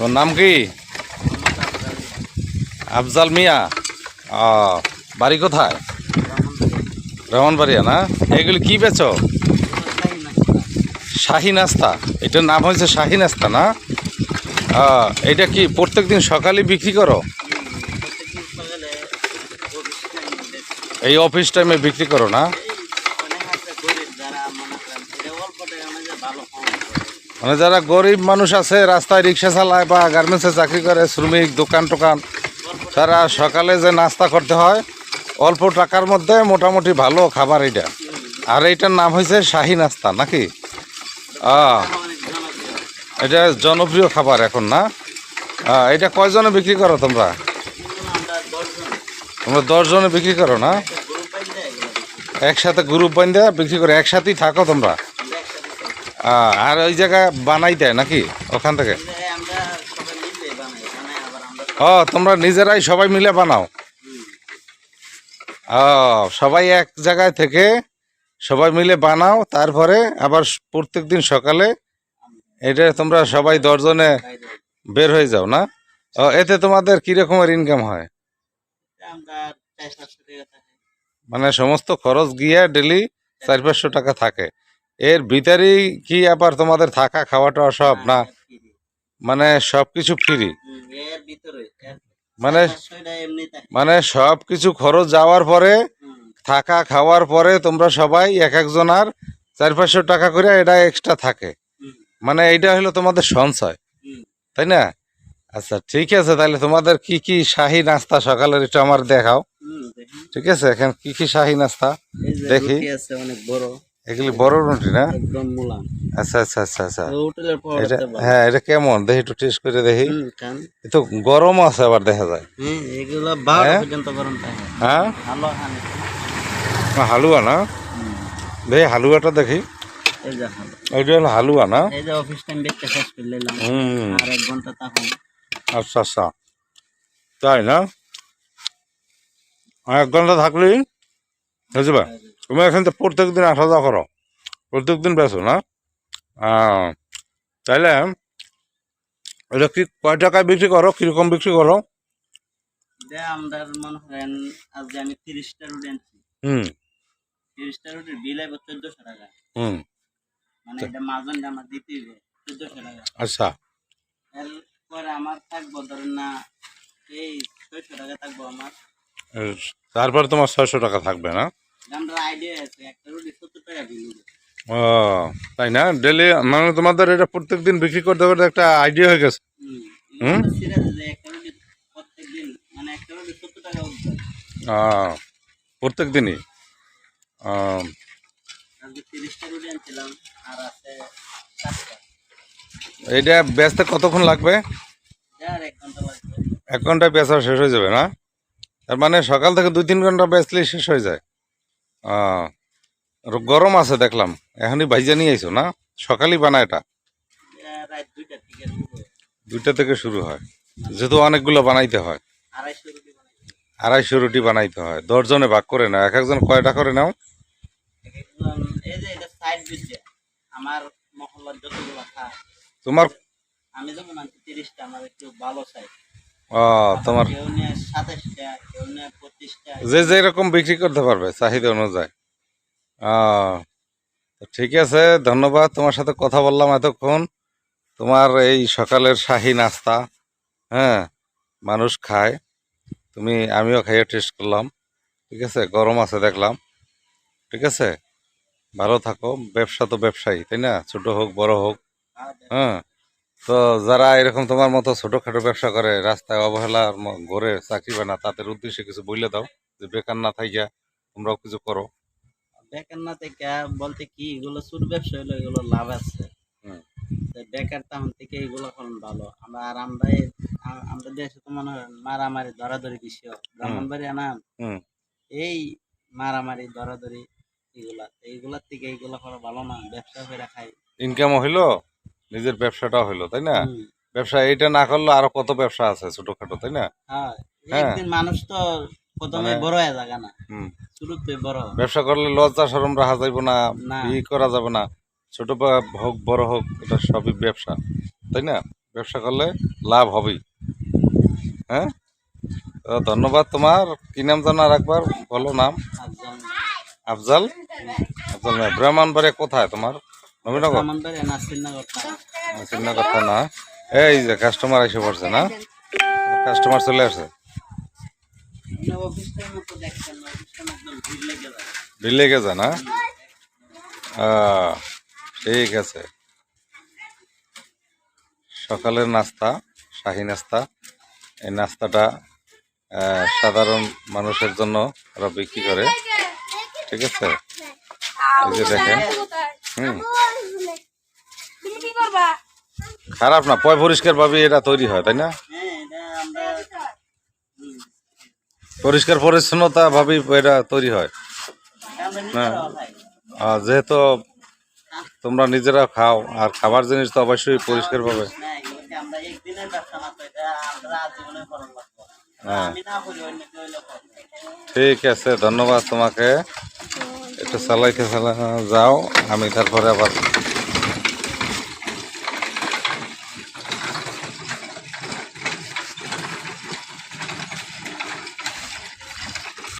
তোমার নাম কি? আফজাল মিয়া। ও বাড়ি কোথায়? রহমানবাড়িয়া না? এগুলি কি বেচো? শাহী নাস্তা। এটার নাম হয়েছে শাহী নাস্তা না? এটা কি প্রত্যেক দিন সকালে বিক্রি করো? এই অফিস টাইমে বিক্রি করো না? মানে যারা গরিব মানুষ আছে, রাস্তায় রিক্সা চালায় বা গার্মেন্টসে চাকরি করে, শ্রমিক, দোকান টোকান, তারা সকালে যে নাস্তা করতে হয়, অল্প টাকার মধ্যে মোটামুটি ভালো খাবার এটা। আর এইটার নাম হয়েছে শাহি নাস্তা, নাকি? এটা জনপ্রিয় খাবার এখন না? এটা কয়জনে বিক্রি করো তোমরা? তোমরা দশজনে বিক্রি করো না? একসাথে গ্রুপ বান্ধে বিক্রি করে একসাথেই থাকো তোমরা। আর ওই জায়গায় বানাই দেয় নাকি? ওখান থেকে? ও, তোমরা নিজেরাই সবাই মিলে বানাও? ও, সবাই এক জায়গায় থেকে সবাই মিলে বানাও, তারপরে আবার প্রত্যেক দিন সকালে এটা তোমরা সবাই দশজনে বের হয়ে যাও, না? ও, এতে তোমাদের কি রকমের ইনকাম হয়? মানে সমস্ত খরচ গিয়ে ডেলি চার পাঁচশো টাকা থাকে। এর ভিতরেই কি আবার তোমাদের থাকা খাওয়াটা সব না? মানে সব কিছু ফ্রি মানে মানে সব কিছু খরচ যাওয়ার পরে থাকা খাওয়ার পরে তোমরা সবাই এক একজনার চার পাঁচশো টাকা করে এটা এক্সট্রা থাকে। মানে এইটা হলো তোমাদের সঞ্চয়। তাই না? আচ্ছা ঠিক আছে তাহলে তোমাদের কি কি শাহি নাস্তা সকালের একটু আমার দেখাও। ঠিক আছে এখন কি কি শাহি নাস্তা? দেখি। অনেক বড়। এগুলি বড় রুটি না? একদম আচ্ছা আচ্ছা আচ্ছা আচ্ছা। হোটেলের এটা হ্যাঁ এটা কেমন? দেখি একটু টেস্ট করে দেখি। তো গরম আছে আবার দেখা যায়। হ্যাঁ এগুলো বারো হ্যাঁ? পর্যন্ত গরম থাকে। হ্যাঁ? ভালো খান হালুয়া না? দেখি হালুয়াটা দেখি। হলো হালুয়া না? এই যে অফিস টাইম দেখতে শেষ করে নিলাম হুম। আর এক ঘণ্টা তখন। আচ্ছা আচ্ছা। তাই না? এক ঘণ্টা থাকলেই বুঝবা তুমি এখান থেকে প্রত্যেক দিন আসা যাওয়া করো। প্রত্যেক দিন বেছো না? তাইলে এটা কি কয় টাকায় বিক্রি করো? কীরকম বিক্রি করো? মনে করেন আজকে আমি তিরিশটা রুটি আনছি। হুম। তিরিশটা রুটির বিল আইব চোদ্দশো টাকা। হুম। মানে এটা মাজনটা আমার দিতেই হবে চোদ্দশো টাকা। আচ্ছা। এরপরে আমার থাকব ধরেন না এই ছয়শো টাকা থাকব আমার। তারপরে তোমার ছয়শো টাকা থাকবে না? ও তাই না? ডেলি মানে তোমাদের এটা প্রত্যেক দিন বিক্রি করতে করতে একটা আইডিয়া হয়ে গেছে। হুম প্রত্যেক দিনই এইটা বেচতে কতক্ষণ লাগবে? এক ঘন্টায় বেচা শেষ হয়ে যাবে না? তার মানে সকাল থেকে দুই তিন ঘণ্টা বেচলেই শেষ হয়ে যায়। গরম আছে দেখলাম। এখনই ভাইজা নিয়ে আইছো না? সকালই বানায় এটা? দুইটা থেকে শুরু হয়। যেহেতু অনেকগুলো বানাইতে হয়। আড়াইশো রুটি বানাইতে হয়। দশজনে ভাগ করে নাও। এক একজন কয়টা করে নাও? তোমার আমি যখন আনছি তিরিশটা আমার একটু ভালো সাইড ও তোমার পঁচিশটা। যে যেরকম বিক্রি করতে পারবে চাহিদা অনুযায়ী। ঠিক আছে ধন্যবাদ। তোমার সাথে কথা বললাম এতক্ষণ। তোমার এই সকালের শাহী নাস্তা হ্যাঁ মানুষ খায়। তুমি আমিও খাইয়ে টেস্ট করলাম। ঠিক আছে গরম আছে দেখলাম। ঠিক আছে ভালো থাকো। ব্যবসা তো ব্যবসায়ী তাই না? ছোট হোক বড় হোক। হ্যাঁ। তো যারা এরকম তোমার মতো ছোটখাটো ব্যবসা করে রাস্তায় অবহেলার ম- ঘরে চাকরি বানা তাদের উদ্দেশ্যে কিছু বললে দাও যে বেকার না থাইয়া তোমরাও কিছু করো। বেকার না থেকে বলতে কি এগুলো ছোট ব্যবসা হলো এগুলো লাভ আছে। তো বেকার তেমন থেকে এগুলো ফলন ভালো। আমরা আর আমরা এই- আ- আমরা দেশে তো মনে হয় মারামারি ধরাধরি বেশি ব্রাহ্মণবাড়ি আনা হুম। এই মারামারি ধরাধরি এগুলা এইগুলার থেকে এইগুলা করা ভালো না ব্যবসা করে খাই। ইনকামও হইল? নিজের ব্যবসাটা হইল তাই না? ব্যবসা এটা না করলে আরও কত ব্যবসা আছে ছোটখাটো তাই না? হ্যাঁ হ্যাঁ। একদিন মানুষ তো প্রথমে মানে- বড় হয়ে যাবে না। শুরুতে বড়। ব্যবসা করলে লজ্জা সরম রাখা যাইব না না। ই করা যাবে না। ছোট হোক বড় হোক এটা সবই ব্যবসা তাই না? ব্যবসা করলে লাভ হবেই। হ্যাঁ? ধন্যবাদ তোমার। কি নাম জানো আর একবার? বলো নাম। আফজাল। আফজাল। ব্রাহ্মণবাড়িয়া কোথায় তোমার? চিন্তা কথা না এই যে কাস্টমার এসে পড়ছে না? কাস্টমার চলে আসে না, ভিড় লেগে না ঠিক আছে। সকালের নাস্তা শাহী নাস্তা। এই নাস্তাটা সাধারণ মানুষের জন্য ওরা বিক্রি করে। ঠিক আছে? এই যে দেখেন। হুম। খারাপ না, পয় পরিষ্কার ভাবে এটা তৈরি হয়, তাই না পরিষ্কার পরিচ্ছন্নতা ভাবেই এটা তৈরি হয় হ্যাঁ। যেহেতু তোমরা নিজেরা খাও, আর খাবার জিনিস তো অবশ্যই পরিষ্কার পাবে। হ্যাঁ। ঠিক আছে, ধন্যবাদ তোমাকে একটু চালাইতে চালা যাও, আমি তারপরে আবার